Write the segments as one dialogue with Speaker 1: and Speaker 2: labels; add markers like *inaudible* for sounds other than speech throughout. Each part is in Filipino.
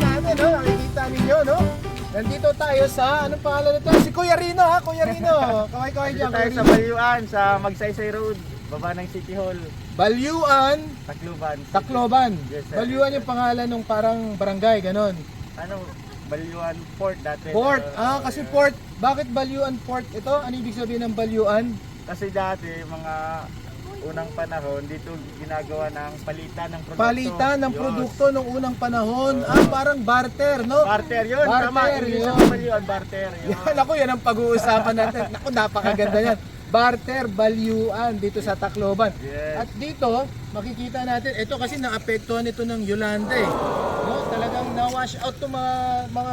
Speaker 1: natin, no? Nakikita ninyo, no? Nandito tayo sa, anong pangalan nito? Si Kuya Rino, ha? Kuya Rino. *laughs* Kaway-kaway
Speaker 2: Dito
Speaker 1: dyan,
Speaker 2: tayo
Speaker 1: Kuya
Speaker 2: sa
Speaker 1: Rino.
Speaker 2: Balyuan, sa Magsaysay Road, baba ng City Hall,
Speaker 1: Balyuan,
Speaker 2: Tacloban.
Speaker 1: Tacloban.
Speaker 2: Yes, sir.
Speaker 1: Balyuan yung pangalan ng parang barangay, ganon.
Speaker 2: Ano, Balyuan Port dati.
Speaker 1: Port.
Speaker 2: pero-
Speaker 1: Ah, kasi port. Bakit Balyuan Port ito? Ano ibig sabihin ng Balyuan?
Speaker 2: Kasi dati, mga unang panahon, dito ginagawa ng palitan ng produkto.
Speaker 1: Palitan ng
Speaker 2: Yun.
Speaker 1: produkto nung unang panahon. Ah, parang barter, no?
Speaker 2: Barter yun,
Speaker 1: Barter,
Speaker 2: tama. English
Speaker 1: yun.
Speaker 2: ang Balyuan, barter. Yun. *laughs*
Speaker 1: Yan ako, yan ang pag-uusapan natin. Naku, napakaganda yan. Barter, balyuan dito sa Tacloban.
Speaker 2: Yes.
Speaker 1: At dito, makikita natin, ito kasi naapektuhan ito ng Yolanda eh. No, talagang na-wash out to mga, mga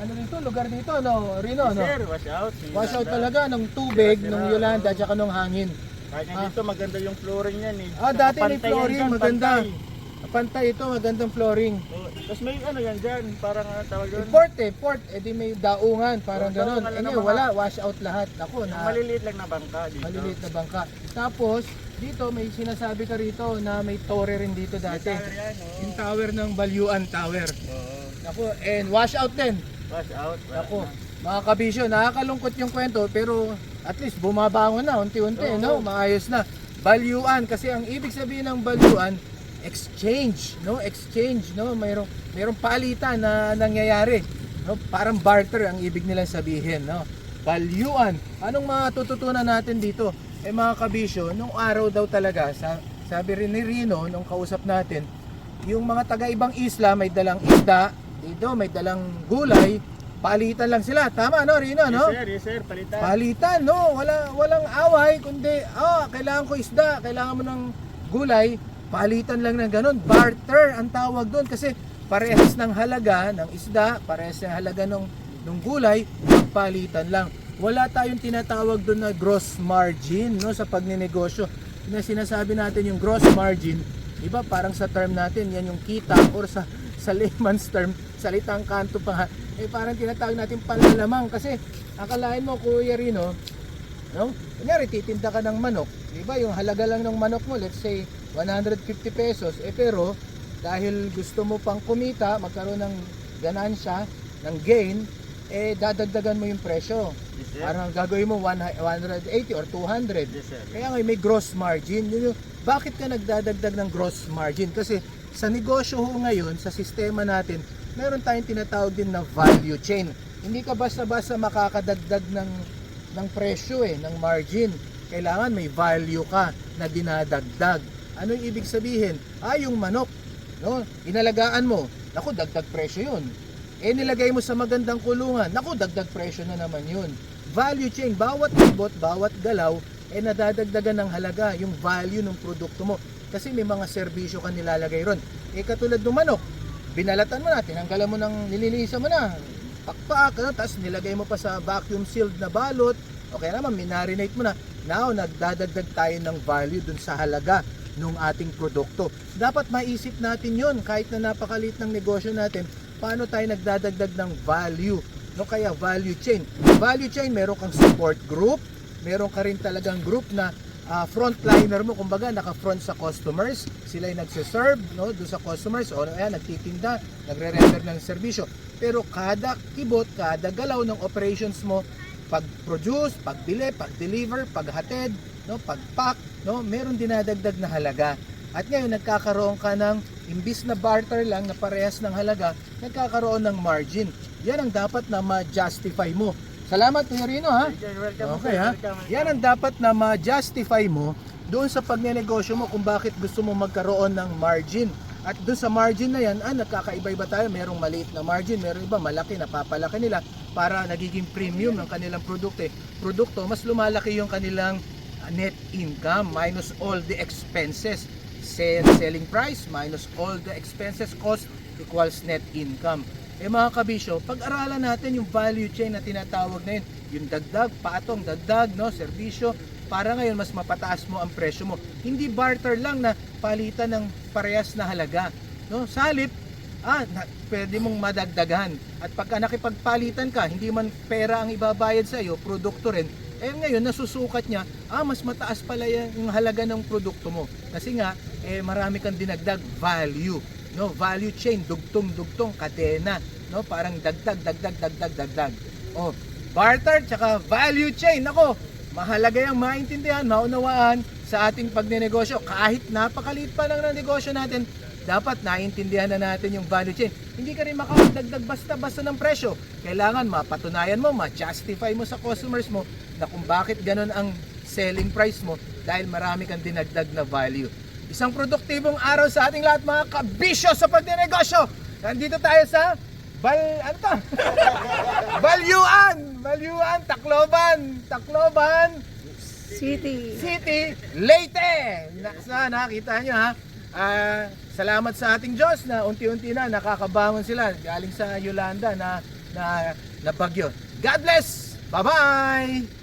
Speaker 1: ano dito, lugar dito, no, Rino, no?
Speaker 2: Sir, wash out.
Speaker 1: Wash out talaga ng tubig, ng Yolanda, at saka ng hangin.
Speaker 2: Kahit nga dito, maganda yung flooring yan eh.
Speaker 1: Ah, dati may flooring,
Speaker 2: dyan,
Speaker 1: maganda.
Speaker 2: pantay.
Speaker 1: Pantay ito, magandang flooring.
Speaker 2: Oh, Tapos may ano yan dyan, parang ano tawag doon.
Speaker 1: Port eh, port, eh di may daungan, parang
Speaker 2: Oh,
Speaker 1: ganon. Eh ngayon,
Speaker 2: ng
Speaker 1: wala, wash out lahat. Ako, na,
Speaker 2: maliliit lang na bangka dito.
Speaker 1: maliliit na bangka. Tapos, dito may sinasabi ka rito na may torre rin dito
Speaker 2: May
Speaker 1: dati.
Speaker 2: tower yan, oh.
Speaker 1: Yung tower ng Balyuan Tower.
Speaker 2: Oo.
Speaker 1: Ako, and wash out din.
Speaker 2: Wash out.
Speaker 1: Ako,
Speaker 2: na.
Speaker 1: mga kabisyo, nakakalungkot yung kwento pero at least bumabangon na unti-unti, no? Maayos na. Balyuan kasi ang ibig sabihin ng balyuan exchange, no? Exchange, no? Mayroong mayroong palitan na nangyayari. No? Parang barter ang ibig nilang sabihin, no? Balyuan. Anong matututunan natin dito? Eh mga kabisyo, nung araw daw talaga, sa, sabi rin ni Rino, nung kausap natin, yung mga taga-ibang isla may dalang isda, dito may dalang gulay, palitan lang sila. Tama no, Rino, no?
Speaker 2: Yes sir, yes sir, palitan.
Speaker 1: Palitan, no? Wala, walang away, kundi, ah, kailangan ko isda, kailangan mo ng gulay, palitan lang ng ganun. Barter ang tawag doon kasi parehas ng halaga ng isda, parehas ng halaga ng, ng gulay, palitan lang. Wala tayong tinatawag doon na gross margin no, sa pagninegosyo. Na sinasabi natin yung gross margin, iba parang sa term natin, yan yung kita or sa sa layman's term, salitang kanto pa eh parang tinatawag natin panlalamang kasi akalain mo Kuya Rino, no? Kunyari titinda ka ng manok, di ba yung halaga lang ng manok mo, let's say 150 pesos, eh pero dahil gusto mo pang kumita, magkaroon ng ganansya, ng gain, eh dadagdagan mo yung presyo.
Speaker 2: Yes sir.
Speaker 1: Parang gagawin mo 100 180 or 200.
Speaker 2: Yes sir.
Speaker 1: Kaya nga may gross margin. Yun yung, bakit ka nagdadagdag ng gross margin? Kasi sa negosyo ho ngayon, sa sistema natin, meron tayong tinatawag din na value chain. Hindi ka basta-basta makakadagdag ng, ng presyo eh, ng margin. Kailangan may value ka na dinadagdag. Ano yung ibig sabihin? Ah, yung manok, no? Inalagaan mo. Naku, dagdag presyo yun. Eh, nilagay mo sa magandang kulungan. Naku, dagdag presyo na naman yun. Value chain, bawat ibot, bawat galaw, eh nadadagdagan ng halaga yung value ng produkto mo. Kasi may mga serbisyo ka nilalagay ron. Eh katulad ng manok, binalatan mo na, tinanggalan mo ng nililisa mo na, pakpak, ano, tapos nilagay mo pa sa vacuum sealed na balot, okay naman, minarinate mo na. Now, nagdadagdag tayo ng value dun sa halaga ng ating produkto. Dapat maisip natin yon kahit na napakalit ng negosyo natin, paano tayo nagdadagdag ng value no kaya value chain value chain meron kang support group meron ka rin talagang group na ah, frontliner mo kumbaga naka-front sa customers sila yung nagse-serve no do sa customers o ayan nagtitinda nagre-render ng serbisyo pero kada kibot kada galaw ng operations mo pag-produce, pagbili, pag-deliver, paghatid, no, pag-pack, no, meron dinadagdag na halaga. At ngayon nagkakaroon ka ng imbis na barter lang na parehas ng halaga, nagkakaroon ng margin. Yan ang dapat na ma-justify mo. Salamat Kuya Rino ha.
Speaker 2: Welcome,
Speaker 1: Okay ha.
Speaker 2: Welcome,
Speaker 1: Yan ang dapat na ma-justify mo doon sa pagnenegosyo mo kung bakit gusto mo magkaroon ng margin. At doon sa margin na yan, ah, nagkakaiba-iba tayo. Merong maliit na margin, merong iba malaki, napapalaki nila para nagiging premium ng kanilang produkto. eh. Produkto, mas lumalaki yung kanilang ah, net income minus all the expenses. Sell, selling price minus all the expenses cost equals net income. Eh mga kabisyo, pag-aralan natin yung value chain na tinatawag na yun, yung dagdag, patong, dagdag, no, serbisyo, para ngayon mas mapataas mo ang presyo mo. Hindi barter lang na palitan ng parehas na halaga. No? Sa ah, na, pwede mong madagdagan. At pagka nakipagpalitan ka, hindi man pera ang ibabayad sa iyo, produkto rin, eh ngayon nasusukat niya, ah mas mataas pala yung halaga ng produkto mo. Kasi nga, eh marami kang dinagdag value. No value chain dugtong dugtong kadena. No parang dagdag dagdag dagdag dagdag. Oh barter tsaka value chain. Nako mahalaga yung maintindihan maunawaan sa ating pagnenegosyo. Kahit napakaliit pa lang ng negosyo natin dapat naintindihan na natin yung value chain. Hindi ka rin makakadagdag basta-basta ng presyo. Kailangan mapatunayan mo ma-justify mo sa customers mo na kung bakit ganun ang selling price mo dahil marami kang dinagdag na value Isang produktibong araw sa ating lahat mga kabisyo sa pagdinegosyo. Nandito tayo sa Bal... ano to? *laughs* Balyuan! Balyuan, Tacloban! Tacloban
Speaker 3: City.
Speaker 1: City, Leyte! Na, sa, nakita nyo ha? Ah, salamat sa ating Diyos na unti-unti na nakakabangon sila galing sa Yolanda na, na, na bagyo. God bless! Bye-bye!